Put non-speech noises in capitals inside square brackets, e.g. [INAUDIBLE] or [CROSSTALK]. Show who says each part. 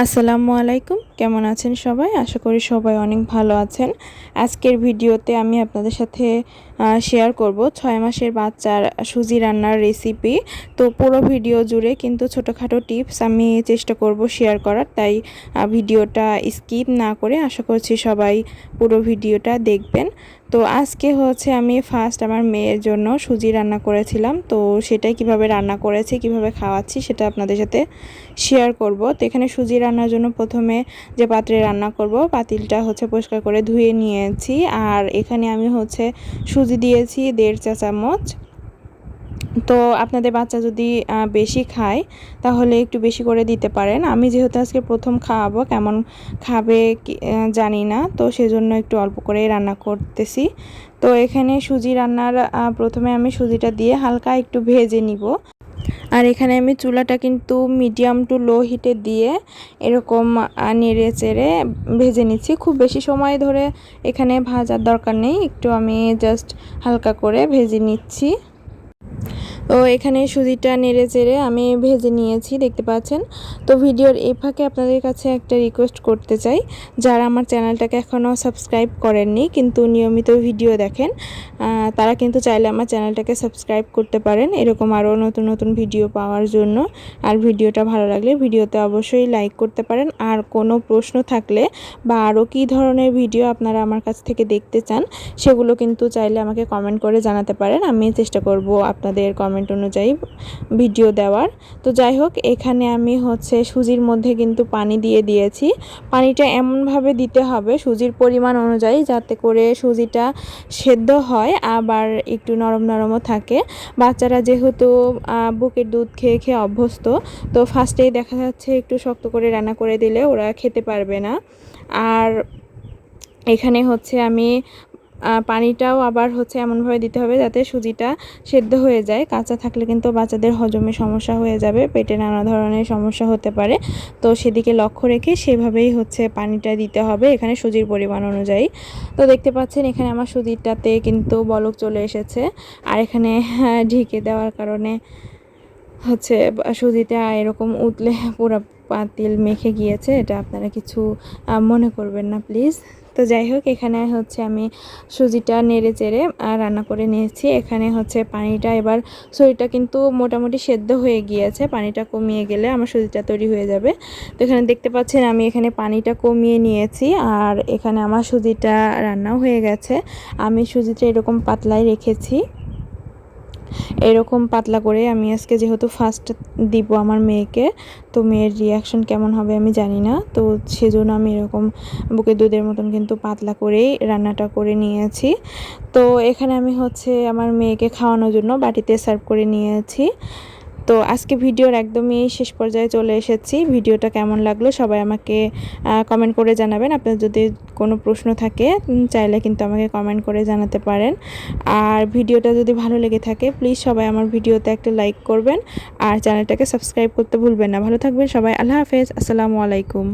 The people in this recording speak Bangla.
Speaker 1: আসসালামু আলাইকুম। কেমন আছেন সবাই? আশা করি সবাই অনেক ভালো আছেন। আজকের ভিডিওতে আমি আপনাদের সাথে শেয়ার করব ছয় মাসের বাচ্চার সুজি রান্নার রেসিপি তো পুরো ভিডিও জুড়ে কিন্তু ছোটোখাটো টিপস আমি চেষ্টা করব শেয়ার করার। তাই ভিডিওটা স্কিপ না করে আশা করছি সবাই পুরো ভিডিওটা দেখবেন। তো আজকে হচ্ছে আমি ফার্স্ট আমার মেয়ের জন্য সুজি রান্না করেছিলাম। তো সেটাই কীভাবে রান্না করেছি, কীভাবে খাওয়াচ্ছি সেটা আপনাদের সাথে শেয়ার করব। তো এখানে সুজি রান্নার জন্য প্রথমে যে পাত্রে রান্না করব, পাতিলটা হচ্ছে পরিষ্কার করে ধুয়ে নিয়েছি। আর এখানে আমি হচ্ছে সুজি দিয়েছি দেড় চা চামচ। তো আপনাদের বাচ্চা যদি বেশি খায়, তাহলে একটু বেশি করে দিতে পারেন। আমি যেহেতু আজকে প্রথম খাওয়াবো, কেমন খাবে জানি না। তো সেজন্য একটু অল্প করেই রান্না করতেছি। তো এখানে সুজি রান্নার প্রথমে আমি সুজিটা দিয়ে হালকা একটু ভেজে নিব। আর এখানে আমি চুলাটা কিন্তু মিডিয়াম টু লো হিটে দিয়ে এরকম নেড়ে চেড়ে ভেজে নিচ্ছি। খুব বেশি সময় ধরে এখানে ভাজার দরকার নেই। একটু আমি জাস্ট হালকা করে ভেজে নিচ্ছি। তো এখানে সুজিটা নেড়ে চেড়ে আমি ভেজে নিয়েছি, দেখতে পাচ্ছেন? তো ভিডিওর এই ফাঁকে আপনাদের কাছে একটা রিকোয়েস্ট করতে চাই। যারা আমার চ্যানেলটাকে এখনও সাবস্ক্রাইব করেননি, কিন্তু নিয়মিত ভিডিও দেখেন তারা কিন্তু চাইলে আমার চ্যানেলটাকে সাবস্ক্রাইব করতে পারেন। এরকম আরও নতুন নতুন ভিডিও পাওয়ার জন্য। আর ভিডিওটা ভালো লাগলে ভিডিওতে অবশ্যই লাইক করতে পারেন। আর কোনো প্রশ্ন থাকলে বা আরও কী ধরনের ভিডিও আপনারা আমার কাছ থেকে দেখতে চান, সেগুলো কিন্তু চাইলে আমাকে কমেন্ট করে জানাতে পারেন। আমি চেষ্টা করব আপনাদের কমেন্ট কমেন্ট অনুযায়ী ভিডিও দেওয়ার। তো যাই হোক, এখানে আমি হচ্ছে সুজির মধ্যে কিন্তু পানি দিয়ে দিয়েছি। পানিটা এমনভাবে দিতে হবে সুজির পরিমাণ অনুযায়ী যাতে করে সুজিটা সেদ্ধ হয়, আবার একটু নরম নরমও থাকে। বাচ্চারা যেহেতু বুকের দুধ খেয়ে খেয়ে অভ্যস্ত, তো ফার্স্টেই দেখা যাচ্ছে একটু শক্ত করে রান্না করে দিলে ওরা খেতে পারবে না। আর এখানে হচ্ছে আমি পানিটাও আবার হচ্ছে এমনভাবে দিতে হবে যাতে সুজিটা সেদ্ধ হয়ে যায়। কাঁচা থাকলে কিন্তু বাচ্চাদের হজমে সমস্যা হয়ে যাবে, পেটে নানা ধরনের সমস্যা হতে পারে। তো সেদিকে লক্ষ্য রেখে সেভাবেই হচ্ছে পানিটা দিতে হবে এখানে সুজির পরিমাণ অনুযায়ী। তো দেখতে পাচ্ছেন এখানে আমার সুজিরটাতে কিন্তু বলক চলে এসেছে আর এখানে [LAUGHS] ঢেকে দেওয়ার কারণে হচ্ছে সুজিটা এরকম উতলে পুরো পাতিল মেখে গিয়েছে, এটা আপনারা কিছু মনে করবেন না প্লিজ তো যাই হোক, এখানে হচ্ছে আমি সুজিটা নেড়ে চেড়ে রান্না করে নিয়েছি। এখানে হচ্ছে পানিটা এবার, সুজিটা কিন্তু মোটামুটি সেদ্ধ হয়ে গিয়েছে। পানিটা কমিয়ে গেলে আমার সুজিটা তৈরি হয়ে যাবে। তো এখানে দেখতে পাচ্ছেন, আমি এখানে পানিটা কমিয়ে নিয়েছি, আর এখানে আমার সুজিটা রান্নাও হয়ে গেছে। আমি সুজিটা এরকম পাতলায় রেখেছি। এরকম পাতলা করে আমি আজকে যেহেতু ফার্স্ট দিব আমার মেয়েকে, তো মেয়ের রিয়াকশন কেমন হবে আমি জানি না। তো সেজন্য আমি এরকম বুকে দুধের মতন কিন্তু পাতলা করেই রান্নাটা করে নিয়েছি। তো এখানে আমি হচ্ছে আমার মেয়েকে খাওয়ানোর জন্য বাটিতে সার্ভ করে নিয়েছি। তো আজকে ভিডিওর একদমই শেষ পর্যায়ে চলে এসেছি। ভিডিওটা কেমন লাগল সবাই আমাকে কমেন্ট করে জানাবেন। আপনার যদি কোনো প্রশ্ন থাকে চাইলে কিন্তু আমাকে কমেন্ট করে জানাতে পারেন। আর ভিডিওটা যদি ভালো লেগে থাকে প্লিজ সবাই আমার ভিডিওতে একটা লাইক করবেন। আর চ্যানেলটাকে সাবস্ক্রাইব করতে ভুলবেন না। ভালো থাকবেন সবাই। আল্লাহ হাফেজ। আসসালামু আলাইকুম।